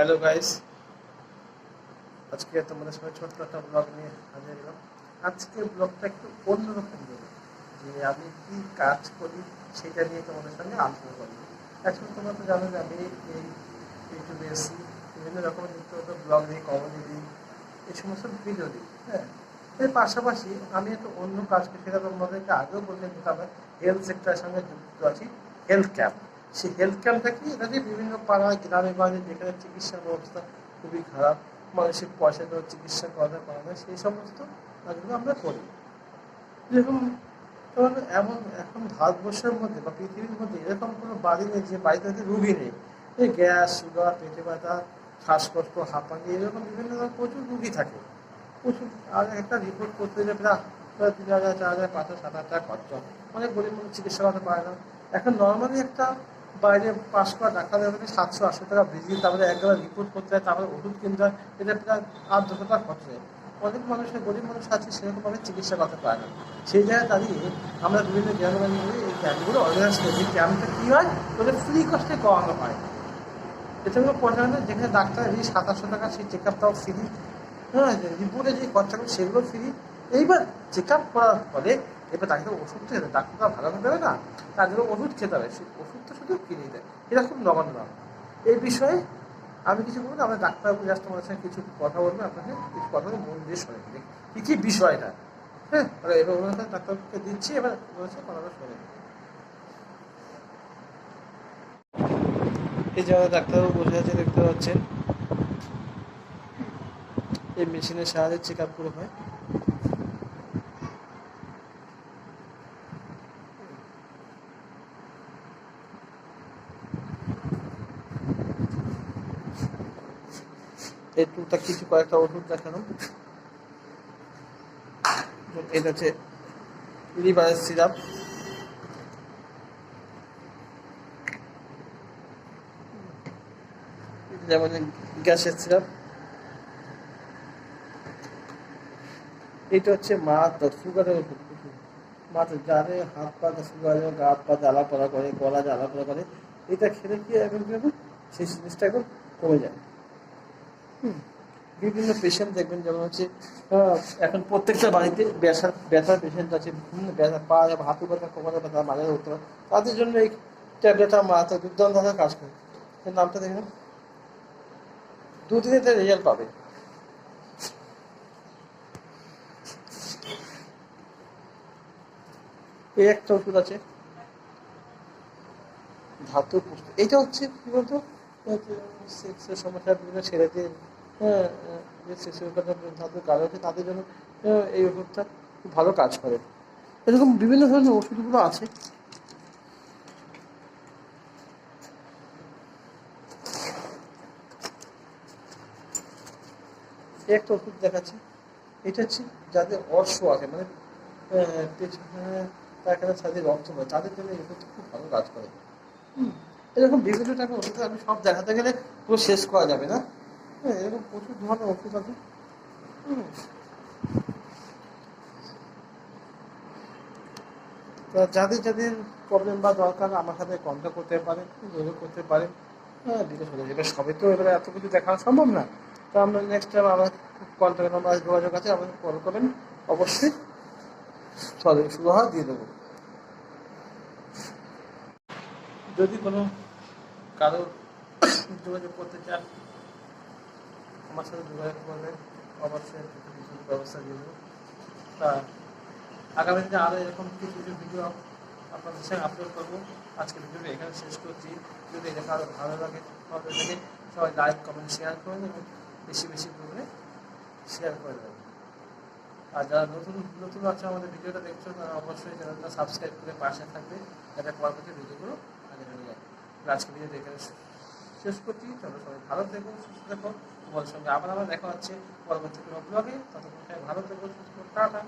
Hello guys আজকে তোমাদের সঙ্গে ছোট্ট একটা ব্লগ নিয়ে হাজির হলাম। আজকের ব্লগটা একটু অন্যরকম দেবো যে আমি কি কাজ করি সেটা নিয়ে তোমাদের সঙ্গে আলোচনা করব। অ্যাকচুয়ালি তোমরা তো জানো যে আমি এই ইউটিউবে এসেছি বিভিন্ন রকমের নিত্য নতুন ব্লগ দিই কমেডি দিই, এই সমস্ত ভিডিও দিই হ্যাঁ? এর পাশাপাশি আমি একটা অন্য কাজ করি সেটা তোমাদেরকে আগেও বললে কিন্তু আমরা হেলথ সেক্টরের সঙ্গে যুক্ত আছি হেলথ ক্যাম্প সেই হেলথ ক্যাম্পটা কি এটা যে বিভিন্ন পাড়ায়, গ্রামে গঞ্জে যেখানে চিকিৎসা ব্যবস্থা খুবই খারাপ, মানুষের পয়সা দিয়ে চিকিৎসা করাতে পারে না, সেই সমস্ত কাজগুলো আমরা করি। যেরকম ধরুন, এমন এখন ভারতবর্ষের মধ্যে বা পৃথিবীর মধ্যে এরকম কোনো বাড়ি নেই, যে বাড়িতে রুগী নেই। এই গ্যাস, সুগার, পেটে ব্যথা, শ্বাসকষ্ট হাঁপানি এরকম বিভিন্ন ধরনের প্রচুর রুগী থাকে। প্রচুর আর একটা রিপোর্ট করতে গেলে প্রায় প্রায় তিন হাজার, চার হাজার পাঁচ হাজার সাত হাজার টাকা খরচা অনেক গরিব মানুষ চিকিৎসা করতে পারে না। এখন নর্মালি একটা বাইরে পাশ করা ডাক্তার দেবে সাতশো, আটশো টাকা ভিজিয়ে তারপরে একবার রিপোর্ট করতে হয়, তারপরে ওষুধ কিনতে হয় এটা প্রায় আট, দুশো টাকা খরচ হয়। অনেক মানুষের গরিব মানুষ আছে সেরকমভাবে চিকিৎসা করতে পারে না। সেই জায়গায় দাঁড়িয়ে আমরা বিভিন্ন গ্রামে এই ক্যাম্পগুলো অর্গানাইজ করি যে ক্যাম্পটা কী হয়? ওদের ফ্রি কস্টে করানো হয়। এতে কোনো পয়সা যেখানে ডাক্তার এই সাতাশশো টাকা, সেই চেক আপটাও ফ্রি হ্যাঁ রিপোর্টে যে খরচাগুলো সেগুলো ফ্রি এইবার চেক আপ করার ফলে এবার ডাক্তার ওষুধ তো খেতে ডাক্তার ভালো হতে হবে না, তার জন্য ওষুধ খেতে হবে। সেই ওষুধটা শুধু কিনে দেয় এরকম নগণ্য এই বিষয়ে আমি কিছু বলব আমরা ডাক্তারবাবু জাস্ট সঙ্গে কিছু কথা বলব আপনাকে কিছু কথা মন দিয়ে শোনেন। কী কী বিষয়টা? হ্যাঁ এবার ওনার কাছে ডাক্তারকে দিচ্ছি, এবার ওনার সাথে কথাটা শোনেন। এই যে আমাদের ডাক্তারবাবু বসে আছে, দেখতে পাচ্ছেন। এই মেশিনের সাহায্যে চেক আপ করে হয়। এই টুকটাক কিছু কয়েকটা ওষুধ দেখালাম এটা হচ্ছে লিভারের সিরাপ। যেমন গ্যাসের সিরাপ। এটা হচ্ছে মাথ সুগারের ওষুধ। মাথা যারে হাত পা সুগার হাত পা জ্বালা পড়া করে, গলা জ্বালা পড়া করে। এটা খেলে কি এখন সেই জিনিসটা একদম কমে যায়। বিভিন্ন পেশেন্ট দেখবেন যেমন হচ্ছে এখন প্রত্যেকটা বাড়িতে ব্যথার ব্যথার পেশেন্ট আছে হুম, ব্যথা পা হাঁটু ব্যথা কোমরে ব্যথা মাঝে উঠতে পারে তাদের জন্য এই ট্যাবলেটটা মাথা দুর্দান্ত কাজ করে। নামটা দেখবেন দুদিনে তার রেজাল্ট পাবে। এই একটা ওষুধ আছে। ধাতু পুষ্ট। এটা হচ্ছে কি বলতো? সেক্সের সমস্যা বিভিন্ন ছেলেদের হ্যাঁ, যে সেক্সের ধাতু কালো আছে তাদের জন্য এই ওষুধটা খুব ভালো কাজ করে। এরকম বিভিন্ন ধরনের ওষুধগুলো আছে। একটা ওষুধ দেখাচ্ছি। এটা হচ্ছে যাদের অর্শ আছে মানে আহ, পেছনে পায়খানার সাথে রক্ত হয় তাদের জন্য এই ওষুধটা খুব ভালো কাজ করে। হুম, এরকম বিভিন্ন টাইপের ওষুধ আমি সব দেখাতে গেলে পুরো শেষ করা যাবে না। হ্যাঁ এরকম প্রচুর ধরনের ওষুধ আছে। যাদের যাদের প্রবলেম বা দরকার, আমার সাথে কন্ট্যাক্ট করতে পারেন, যোগাযোগ করতে পারেন। হ্যাঁ ডিটেলস হয়ে যাবে। তো এবারে এত কিছু দেখানো সম্ভব না। তো আমরা নেক্সট টাইম আমার কন্ট্যাক্ট নাম্বার যোগাযোগ আছে, আমাকে কল করবেন। অবশ্যই। সুরাহা দিয়ে দেবো। যদি কোনো কারও যোগাযোগ করতে চান, আমার সাথে যোগাযোগ করবেন। অবশ্যই ব্যবস্থা দিয়ে দেবো তা আগামী দিনে আরও এরকম কিছু কিছু ভিডিও আপনাদের সঙ্গে আপলোড করব। আজকে ভিডিওটা এখানে শেষ করছি। যদি এটা কারও ভালো লাগে ভালো লাগে, সবাই লাইক কমেন্ট শেয়ার করবেন এবং বেশি বেশি করে শেয়ার করে দেবেন। আর যারা নতুন নতুন আছে আমাদের ভিডিওটা দেখছ, তারা অবশ্যই চ্যানেলটা সাবস্ক্রাইব করে পাশে থাকবে। যাতে পরবর্তী ভিডিওগুলো আজকে দেখে শেষ করছি। তোমরা সবাই ভালো থেকো, সুস্থ থেকো। তোমাদের সঙ্গে আবার আবার দেখা হচ্ছে পরবর্তী কোনো ব্লগে ততক্ষণ ভালো থেকো, সুস্থ টাটা।